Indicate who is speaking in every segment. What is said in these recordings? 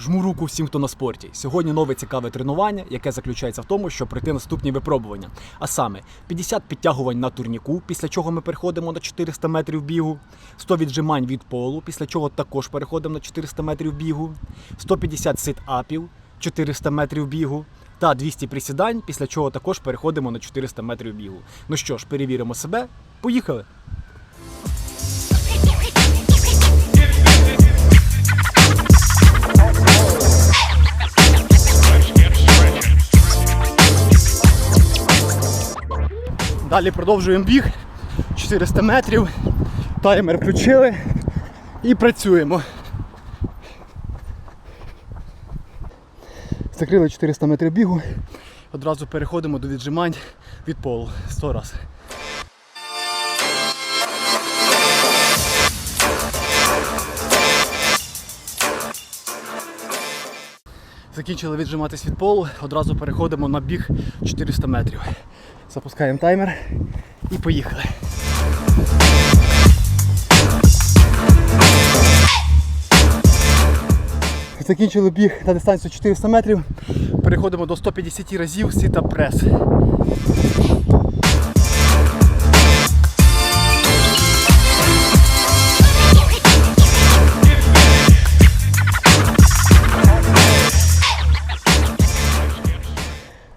Speaker 1: Жму руку всім, хто на спорті. Сьогодні нове цікаве тренування, яке заключається в тому, щоб пройти наступні випробування. А саме 50 підтягувань на турніку, після чого ми переходимо на 400 метрів бігу, 100 віджимань від полу, після чого також переходимо на 400 метрів бігу, 150 сит-апів, 400 метрів бігу. Та 200 присідань, після чого також переходимо на 400 метрів бігу. Ну що ж, перевіримо себе. Поїхали! Далі продовжуємо біг. 400 метрів. Таймер включили і працюємо. Закрили 400 метрів бігу. Одразу переходимо до віджимань від полу. 100 раз. Закінчили віджиматись від полу, одразу переходимо на біг 400 метрів. Запускаємо таймер і поїхали. Закінчили біг на дистанцію 400 метрів. Переходимо до 150 разів сіта прес.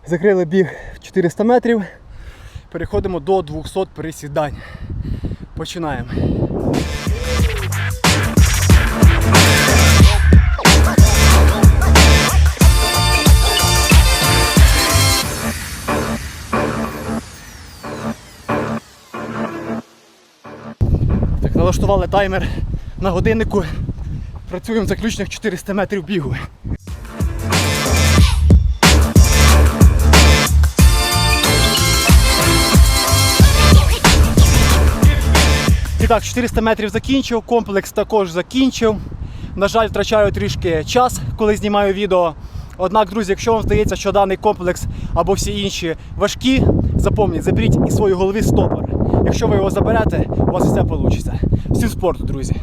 Speaker 1: Закрили біг 400 метрів. Переходимо до 200 присідань. Починаємо. Так, налаштували таймер на годиннику. Працюємо заключних 400 метрів бігу. І так, 400 метрів закінчив, комплекс також закінчив. На жаль, втрачаю трішки час, коли знімаю відео. Однак, друзі, якщо вам здається, що даний комплекс або всі інші важкі, запам'ятайте, заберіть із своєї голови стопор. Якщо ви його заберете, у вас все вийде. Всім спорту, друзі!